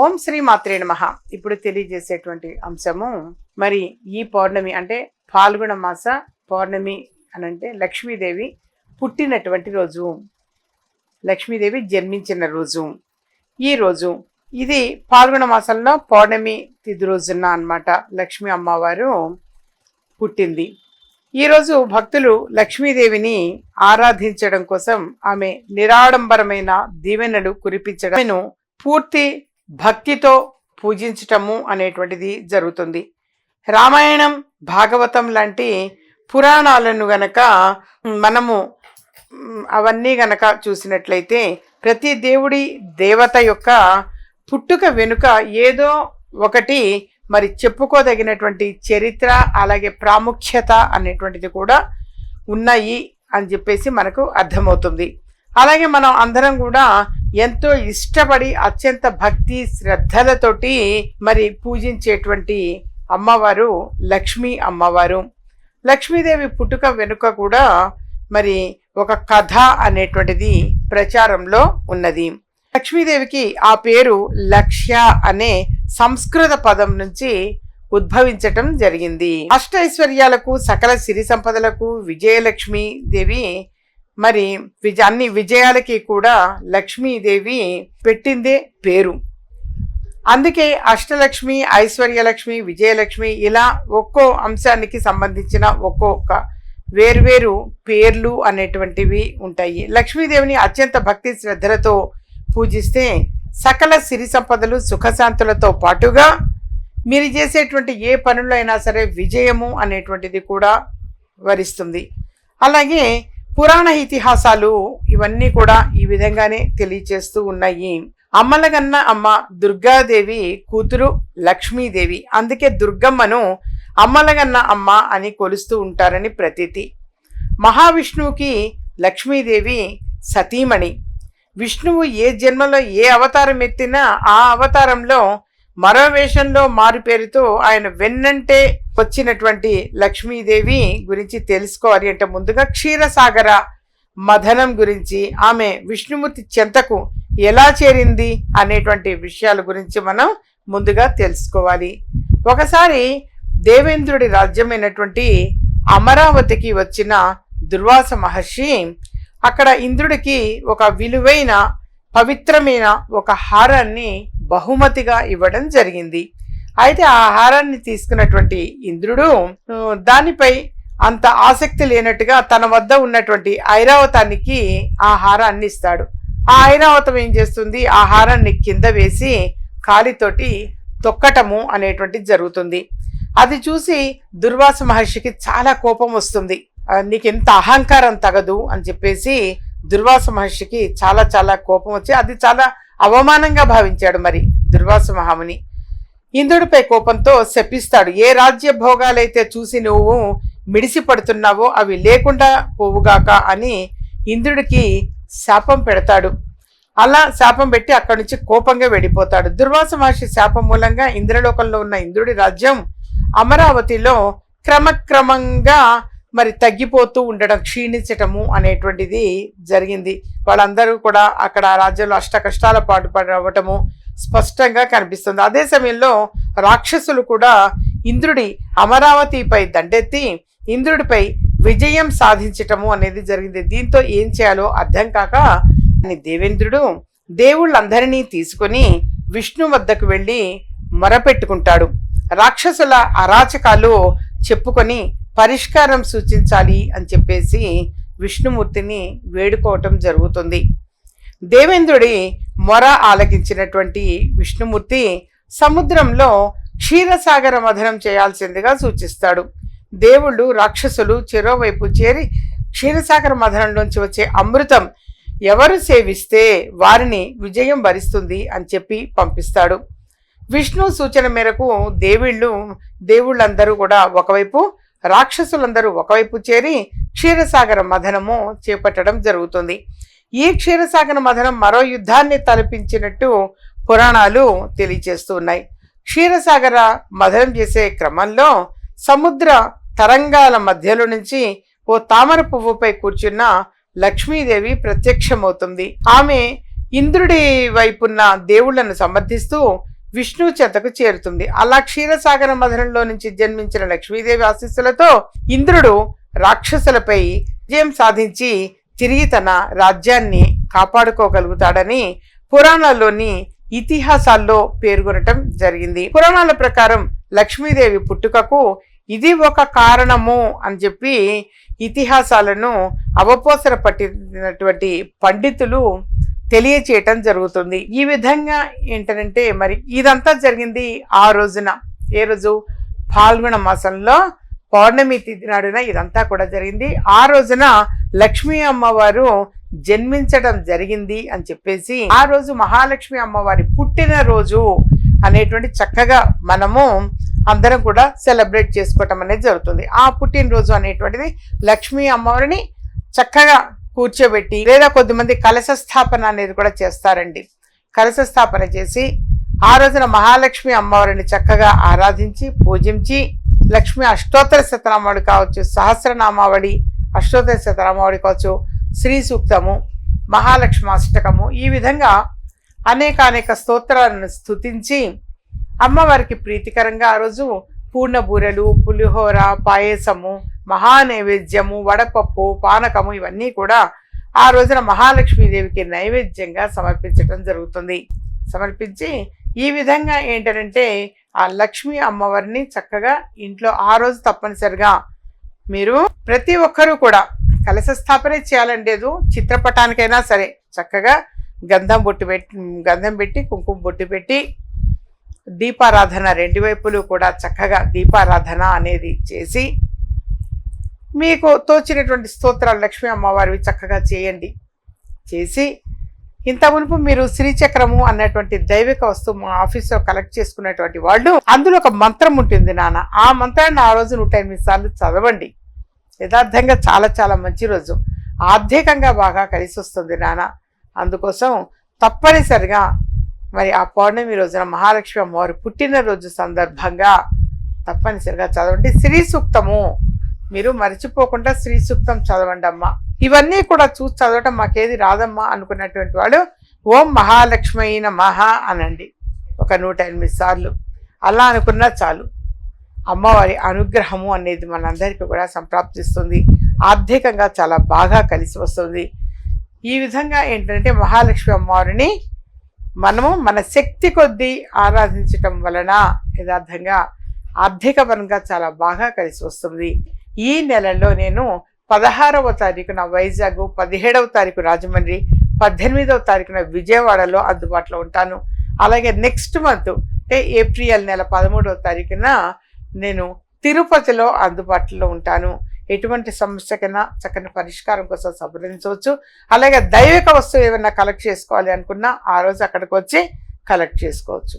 ఓం శ్రీ మాత్రే నమ. ఇప్పుడు తెలియజేసేటువంటి అంశము మరి ఈ పౌర్ణమి అంటే పాల్గొన మాస పౌర్ణమి అని అంటే లక్ష్మీదేవి పుట్టినటువంటి రోజు. లక్ష్మీదేవి జన్మించిన రోజు. ఈ రోజు ఇది పాల్గొన మాసంలో పౌర్ణమి తిది రోజున అన్నమాట లక్ష్మీ అమ్మవారు పుట్టింది. ఈరోజు భక్తులు లక్ష్మీదేవిని ఆరాధించడం కోసం ఆమె నిరాడంబరమైన దీవెనలు కురిపించడం పూర్తి భక్తితో పూజించటము అనేటువంటిది జరుగుతుంది. రామాయణం భాగవతం లాంటి పురాణాలను గనక మనము అవన్నీ గనక చూసినట్లయితే ప్రతి దేవుడి దేవత యొక్క పుట్టుక వెనుక ఏదో ఒకటి మరి చెప్పుకోదగినటువంటి చరిత్ర అలాగే ప్రాముఖ్యత అనేటువంటిది కూడా ఉన్నాయి అని చెప్పేసి మనకు అర్థమవుతుంది. అలాగే మనం అందరం కూడా ఎంతో ఇష్టపడి అత్యంత భక్తి శ్రద్ధలతోటి మరి పూజించేటువంటి అమ్మవారు లక్ష్మీ అమ్మవారు. లక్ష్మీదేవి పుట్టుక వెనుక కూడా మరి ఒక కథ అనేటువంటిది ప్రచారంలో ఉన్నది. లక్ష్మీదేవికి ఆ పేరు లక్ష్య అనే సంస్కృత పదం నుంచి ఉద్భవించటం జరిగింది. అష్టైశ్వర్యాలకు సకల సిరి సంపదలకు విజయలక్ష్మి దేవి మరి విజ అన్ని విజయాలకి కూడా లక్ష్మీదేవి పెట్టిందే పేరు. అందుకే అష్టలక్ష్మి ఐశ్వర్యలక్ష్మి విజయలక్ష్మి ఇలా ఒక్కో అంశానికి సంబంధించిన ఒక్కొక్క వేర్వేరు పేర్లు అనేటువంటివి ఉంటాయి. లక్ష్మీదేవిని అత్యంత భక్తి శ్రద్ధలతో పూజిస్తే సకల సిరి సంపదలు సుఖశాంతులతో పాటుగా మీరు చేసేటువంటి ఏ పనులైనా అయినా సరే విజయము అనేటువంటిది కూడా వరిస్తుంది. అలాగే పురాణ ఇతిహాసాలు ఇవన్నీ కూడా ఈ విధంగానే తెలియచేస్తూ ఉన్నాయి. అమ్మలగన్న అమ్మ దుర్గాదేవి కూతురు లక్ష్మీదేవి. అందుకే దుర్గమ్మను అమ్మలగన్న అమ్మ అని కొలుస్తూ ఉంటారని ప్రతీతి. మహావిష్ణువుకి లక్ష్మీదేవి సతీమణి. విష్ణువు ఏ జన్మలో ఏ అవతారం ఎత్తినా ఆ అవతారంలో మరో వేషంలో మారు పేరుతో ఆయన వెన్నంటే వచ్చినటువంటి లక్ష్మీదేవి గురించి తెలుసుకోవాలి అంటే ముందుగా క్షీరసాగర మథనం గురించి ఆమె విష్ణుమూర్తి చెంతకు ఎలా చేరింది అనేటువంటి విషయాల గురించి మనం ముందుగా తెలుసుకోవాలి. ఒకసారి దేవేంద్రుడి రాజ్యమైనటువంటి అమరావతికి వచ్చిన దుర్వాస మహర్షి అక్కడ ఇంద్రుడికి ఒక విలువైన పవిత్రమైన ఒక హారాన్ని బహుమతిగా ఇవ్వడం జరిగింది. అయితే ఆ హారాన్ని తీసుకున్నటువంటి ఇంద్రుడు దానిపై అంత ఆసక్తి లేనట్టుగా తన వద్ద ఉన్నటువంటి ఐరావతానికి ఆ హారాన్ని ఇస్తాడు ఆ ఐరావతం ఏం చేస్తుంది? ఆ హారాన్ని కింద వేసి కాలితోటి తొక్కటము అనేటువంటిది జరుగుతుంది. అది చూసి దుర్వాస మహర్షికి చాలా కోపం వస్తుంది. నీకెంత నీకు ఎంత అహంకారం తగదు అని చెప్పేసి దుర్వాస మహర్షికి చాలా చాలా కోపం వచ్చి అది చాలా అవమానంగా భావించాడు మరి దుర్వాస మహాముని. ఇంద్రుడిపై కోపంతో శపిస్తాడు ఏ రాజ్య భోగాలైతే చూసి నువ్వు మిడిసి పడుతున్నావో అవి లేకుండా పోవుగాక అని ఇంద్రుడికి శాపం పెడతాడు. అలా శాపం పెట్టి అక్కడి నుంచి కోపంగా వెళ్ళిపోతాడు. దుర్వాస మహర్షి శాపం మూలంగా ఇంద్రలోకంలో ఉన్న ఇంద్రుడి రాజ్యం అమరావతిలో క్రమక్రమంగా మరి తగ్గిపోతూ ఉండడం క్షీణించటము అనేటువంటిది జరిగింది. వాళ్ళందరూ కూడా అక్కడ రాజ్యంలో అష్ట కష్టాల పాటు పడవటము స్పష్టంగా కనిపిస్తుంది. అదే సమయంలో రాక్షసులు కూడా ఇంద్రుడి అమరావతిపై దండెత్తి ఇంద్రుడిపై విజయం సాధించటము అనేది జరిగింది. దీంతో ఏం చేయాలో అర్థం కాక అని దేవేంద్రుడు దేవుళ్ళందరినీ తీసుకొని విష్ణు వద్దకు వెళ్ళి మొరపెట్టుకుంటాడు. రాక్షసుల అరాచకాలు చెప్పుకొని పరిష్కారం సూచించాలి అని చెప్పేసి విష్ణుమూర్తిని వేడుకోవటం జరుగుతుంది. దేవేంద్రుడి మొర ఆలకించినటువంటి విష్ణుమూర్తి సముద్రంలో క్షీరసాగర మథనం చేయాల్సిందిగా సూచిస్తాడు. దేవుళ్ళు రాక్షసులు చెరోవైపు చేరి క్షీరసాగర మథనంలోంచి వచ్చే అమృతం ఎవరు సేవిస్తే వారిని విజయం వరిస్తుంది అని చెప్పి పంపిస్తాడు. విష్ణు సూచన మేరకు దేవిళ్ళు దేవుళ్ళందరూ కూడా ఒకవైపు రాక్షసులందరూ ఒకవైపు చేరి క్షీరసాగర మథనము చేపట్టడం జరుగుతుంది. ఈ క్షీరసాగర మథనం మరో యుద్ధాన్ని తలపించినట్టు పురాణాలు తెలియచేస్తూ ఉన్నాయి క్షీరసాగర మథనం చేసే క్రమంలో సముద్ర తరంగాల మధ్యలో నుంచి ఓ తామర పువ్వుపై కూర్చున్న లక్ష్మీదేవి ప్రత్యక్షమవుతుంది. ఆమె ఇంద్రుడి వైపున్న దేవుళ్ళను సమర్థిస్తూ విష్ణు చెంతకు చేరుతుంది. అలా క్షీరసాగర మధురంలో నుంచి జన్మించిన లక్ష్మీదేవి ఆశీస్సులతో ఇంద్రుడు రాక్షసులపై విజయం సాధించి తిరిగి తన రాజ్యాన్ని కాపాడుకోగలుగుతాడని పురాణాల్లోని ఇతిహాసాల్లో పేర్కొనటం జరిగింది. పురాణాల ప్రకారం లక్ష్మీదేవి పుట్టుకకు ఇది ఒక కారణము అని చెప్పి ఇతిహాసాలను అవపోసర పట్టినటువంటి పండితులు తెలియచేయటం జరుగుతుంది. ఈ విధంగా ఏంటంటే మరి ఇదంతా జరిగింది ఆ రోజున. ఏ రోజు? పాల్గొన మాసంలో పౌర్ణమి తిథి నాడున ఇదంతా కూడా జరిగింది. ఆ రోజున లక్ష్మీ అమ్మవారు జన్మించడం జరిగింది అని చెప్పేసి ఆ రోజు మహాలక్ష్మి అమ్మవారి పుట్టిన రోజు అనేటువంటి చక్కగా మనము అందరం కూడా సెలబ్రేట్ చేసుకోవటం అనేది జరుగుతుంది. ఆ పుట్టినరోజు అనేటువంటిది లక్ష్మీ అమ్మవారిని చక్కగా కూర్చోబెట్టి లేదా కొద్దిమంది కలశ స్థాపన అనేది కూడా చేస్తారండి. కలశ స్థాపన చేసి ఆ రోజున మహాలక్ష్మి అమ్మవారిని చక్కగా ఆరాధించి పూజించి లక్ష్మి అష్టోత్తర శతనామావళి కావచ్చు సహస్రనామావళి అష్టోత్తర శతనామావళి కావచ్చు శ్రీ సూక్తము మహాలక్ష్మి అష్టకము ఈ విధంగా అనేక అనేక స్తోత్రాలను స్తుతించి అమ్మవారికి ప్రీతికరంగా ఆ రోజు పూర్ణ బూరెలు పులిహోర పాయసము మహానైవేద్యము వడపప్పు పానకము ఇవన్నీ కూడా ఆ రోజున మహాలక్ష్మీదేవికి నైవేద్యంగా సమర్పించడం జరుగుతుంది. సమర్పించి ఈ విధంగా ఏంటంటే ఆ లక్ష్మీ అమ్మవారిని చక్కగా ఇంట్లో ఆ రోజు తప్పనిసరిగా మీరు ప్రతి ఒక్కరూ కూడా కలశ స్థాపన చేయాలని లేదు చిత్రపటానికైనా సరే. చక్కగా గంధం బొట్టు పెట్టి గంధం పెట్టి కుంకుమ బొట్టు పెట్టి దీపారాధన రెండు వైపులు కూడా చక్కగా దీపారాధన అనేది చేసి మీకు తోచినటువంటి స్తోత్రాలు లక్ష్మీ అమ్మవారివి చక్కగా చేయండి. చేసి ఇంత మునుపు మీరు శ్రీచక్రము అన్నటువంటి దైవిక వస్తువు మా ఆఫీస్లో కలెక్ట్ చేసుకున్నటువంటి వాళ్ళు అందులో ఒక మంత్రం ఉంటుంది నాన్న. ఆ మంత్రాన్ని ఆ రోజు నూట ఎనిమిది సార్లు చదవండి. యథార్థంగా చాలా చాలా మంచి రోజు. ఆర్థికంగా బాగా కలిసి వస్తుంది నాన్న. అందుకోసం తప్పనిసరిగా మరి ఆ పౌర్ణమి రోజున మహాలక్ష్మి అమ్మవారు పుట్టినరోజు సందర్భంగా తప్పనిసరిగా చదవండి. శ్రీ సూక్తము మీరు మర్చిపోకుండా శ్రీ సూక్తం చదవండి అమ్మ. ఇవన్నీ కూడా చూసి చదవటం మాకేది రాదమ్మా అనుకున్నటువంటి వాడు ఓం మహాలక్ష్మి మహా అనండి. ఒక నూట ఎనిమిది సార్లు. అలా అనుకున్నా చాలు. అమ్మవారి అనుగ్రహము అనేది మనందరికీ కూడా సంప్రాప్తిస్తుంది. ఆర్థికంగా చాలా బాగా కలిసి వస్తుంది. ఈ విధంగా ఏంటంటే మహాలక్ష్మి అమ్మవారిని మనము మన శక్తి కొద్దీ ఆరాధించటం వలన యథార్థంగా ఆర్థిక పరంగా చాలా బాగా కలిసి వస్తుంది. ఈ నెలలో నేను పదహారవ తారీఖున వైజాగ్ పదిహేడవ తారీఖు రాజమండ్రి పద్దెనిమిదవ తారీఖున విజయవాడలో అందుబాటులో ఉంటాను. అలాగే నెక్స్ట్ మంత్ అంటే ఏప్రిల్ నెల పదమూడవ తారీఖున నేను తిరుపతిలో అందుబాటులో ఉంటాను. ఎటువంటి సమస్యకైనా చక్కని పరిష్కారం కోసం సంప్రదించవచ్చు. అలాగే దైవిక వస్తువు ఏమైనా కలెక్ట్ చేసుకోవాలి అనుకున్నా ఆ రోజు అక్కడికి వచ్చి కలెక్ట్ చేసుకోవచ్చు.